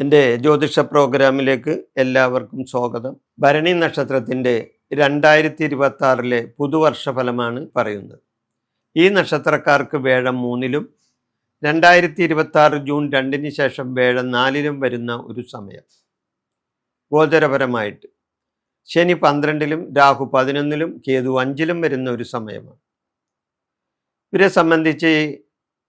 എന്റെ ജ്യോതിഷ പ്രോഗ്രാമിലേക്ക് എല്ലാവർക്കും സ്വാഗതം. ഭരണി നക്ഷത്രത്തിന്റെ രണ്ടായിരത്തി ഇരുപത്തി ആറിലെ പുതുവർഷ ഫലമാണ് പറയുന്നത്. ഈ നക്ഷത്രക്കാർക്ക് വേഴം മൂന്നിലും രണ്ടായിരത്തി ഇരുപത്തി ആറ് ജൂൺ രണ്ടിന് ശേഷം വേഴം നാലിലും വരുന്ന ഒരു സമയം. ഗോചരപരമായിട്ട്. ശനി പന്ത്രണ്ടിലും രാഹു പതിനൊന്നിലും കേതു അഞ്ചിലും വരുന്ന ഒരു സമയമാണ്. ഇവരെ സംബന്ധിച്ച്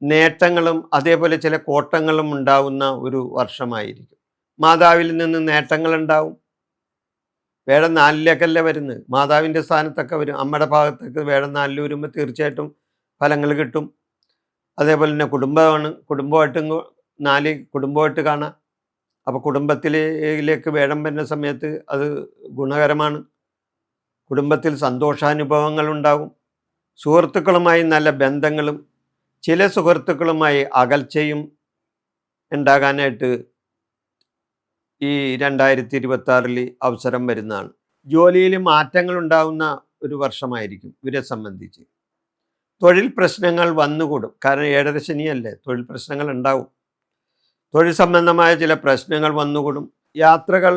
നേട്ടങ്ങളും അതേപോലെ ചില കോട്ടങ്ങളും ഉണ്ടാവുന്ന ഒരു വർഷമായിരിക്കും. മാതാവിൽ നിന്ന് നേട്ടങ്ങളുണ്ടാവും വേടം നാലിലേക്കല്ല വരുന്നത് മാതാവിന്റെ സ്ഥാനത്തൊക്കെ വരും. അമ്മയുടെ ഭാഗത്തൊക്കെ വേടം നാലിൽ വരുമ്പോൾ തീർച്ചയായിട്ടും ഫലങ്ങൾ കിട്ടും. അതേപോലെ തന്നെ കുടുംബമാണ്. കുടുംബമായിട്ട് നാല് കുടുംബമായിട്ട് കാണാം. അപ്പോൾ കുടുംബത്തിലേക്ക് വേടം വരുന്ന സമയത്ത് അത് ഗുണകരമാണ്. കുടുംബത്തിൽ സന്തോഷാനുഭവങ്ങൾ ഉണ്ടാകും സുഹൃത്തുക്കളുമായി നല്ല ബന്ധങ്ങളും ചില സുഹൃത്തുക്കളുമായി അകൽച്ചയും ഉണ്ടാകാനായിട്ട് ഈ രണ്ടായിരത്തി ഇരുപത്തി അവസരം വരുന്നതാണ്. ജോലിയിൽ മാറ്റങ്ങൾ ഉണ്ടാകുന്ന ഒരു വർഷമായിരിക്കും ഇവരെ സംബന്ധിച്ച്. തൊഴിൽ പ്രശ്നങ്ങൾ വന്നുകൂടും. കാരണം ഏഴര ശനിയല്ലേ തൊഴിൽ പ്രശ്നങ്ങൾ ഉണ്ടാവും. തൊഴിൽ സംബന്ധമായ ചില പ്രശ്നങ്ങൾ വന്നുകൂടും. യാത്രകൾ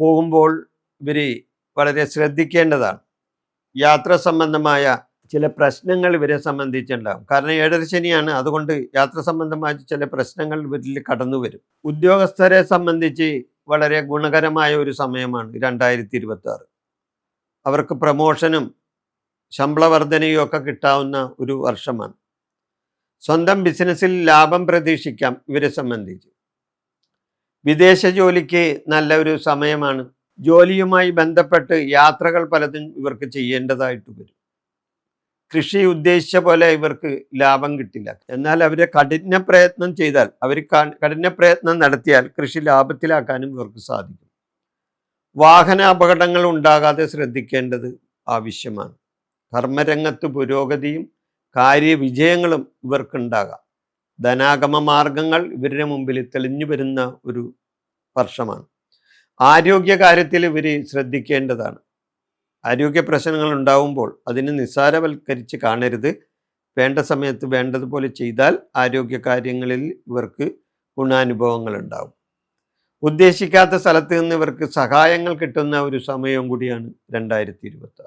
പോകുമ്പോൾ ഇവർ വളരെ ശ്രദ്ധിക്കേണ്ടതാണ്. യാത്ര സംബന്ധമായ ചില പ്രശ്നങ്ങൾ ഇവരെ സംബന്ധിച്ചുണ്ടാകും കാരണം ഏഴര ശനിയാണ്. അതുകൊണ്ട് യാത്ര സംബന്ധമായ ചില പ്രശ്നങ്ങൾ ഇവരിൽ കടന്നു വരും. ഉദ്യോഗസ്ഥരെ സംബന്ധിച്ച് വളരെ ഗുണകരമായ ഒരു സമയമാണ് രണ്ടായിരത്തി ഇരുപത്തി ആറ് അവർക്ക് പ്രമോഷനും ശമ്പള വർധനയും ഒക്കെ കിട്ടാവുന്ന ഒരു വർഷമാണ്. സ്വന്തം ബിസിനസ്സിൽ ലാഭം പ്രതീക്ഷിക്കാം ഇവരെ സംബന്ധിച്ച്. വിദേശ ജോലിക്ക് നല്ല ഒരു സമയമാണ്. ജോലിയുമായി ബന്ധപ്പെട്ട് യാത്രകൾ പലതും ഇവർക്ക് ചെയ്യേണ്ടതായിട്ട് വരും. കൃഷി ഉദ്ദേശിച്ച പോലെ ഇവർക്ക് ലാഭം കിട്ടില്ല. എന്നാൽ അവരെ കഠിന പ്രയത്നം ചെയ്താൽ അവർ കഠിന പ്രയത്നം നടത്തിയാൽ കൃഷി ലാഭത്തിലാക്കാനും ഇവർക്ക് സാധിക്കും. വാഹന അപകടങ്ങൾ ഉണ്ടാകാതെ ശ്രദ്ധിക്കേണ്ടത് ആവശ്യമാണ്. കർമ്മരംഗത്ത് പുരോഗതിയും കാര്യവിജയങ്ങളും ഇവർക്കുണ്ടാകാം. ധനാഗമ മാർഗങ്ങൾ ഇവരുടെ മുമ്പിൽ തെളിഞ്ഞു വരുന്ന ഒരു വർഷമാണ്. ആരോഗ്യകാര്യത്തിൽ ഇവർ ശ്രദ്ധിക്കേണ്ടതാണ്. ആരോഗ്യ പ്രശ്നങ്ങൾ ഉണ്ടാവുമ്പോൾ അതിനെ നിസ്സാരവൽക്കരിച്ച് കാണരുത്. വേണ്ട സമയത്ത് വേണ്ടതുപോലെ ചെയ്താൽ ആരോഗ്യ കാര്യങ്ങളിൽ ഇവർക്ക് ഗുണാനുഭവങ്ങൾ ഉണ്ടാവും ഉദ്ദേശിക്കാത്ത സ്ഥലത്ത് നിന്ന് ഇവർക്ക് സഹായങ്ങൾ കിട്ടുന്ന ഒരു സമയവും കൂടിയാണ് രണ്ടായിരത്തി ഇരുപത്തി